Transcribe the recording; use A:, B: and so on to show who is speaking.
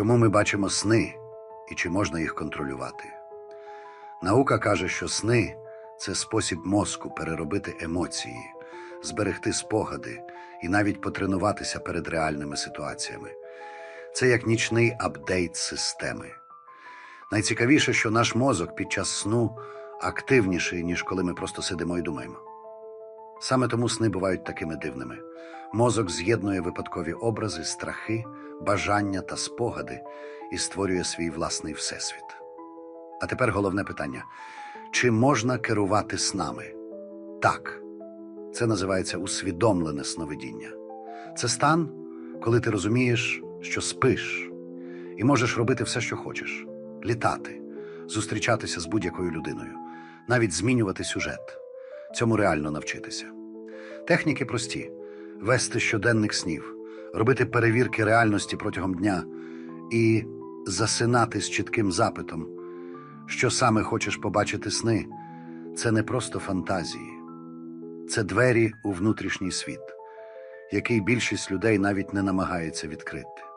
A: Чому ми бачимо сни і чи можна їх контролювати? Наука каже, що сни це спосіб мозку переробити емоції, зберегти спогади і навіть потренуватися перед реальними ситуаціями. Це як нічний апдейт системи. Найцікавіше, що наш мозок під час сну активніший, ніж коли ми просто сидимо і думаємо. Саме тому сни бувають такими дивними. Мозок з'єднує випадкові образи, страхи, бажання та спогади і створює свій власний всесвіт. А тепер головне питання: чи можна керувати снами? Так, це називається усвідомлене сновидіння. Це стан, коли ти розумієш, що спиш, і можеш робити все, що хочеш: літати, зустрічатися з будь-якою людиною, навіть змінювати сюжет. Цьому реально навчитися. Техніки прості: вести щоденник снів, робити перевірки реальності протягом дня і засинати з чітким запитом, що саме хочеш побачити сни. Це не просто фантазії, це двері у внутрішній світ, який більшість людей навіть не намагається відкрити.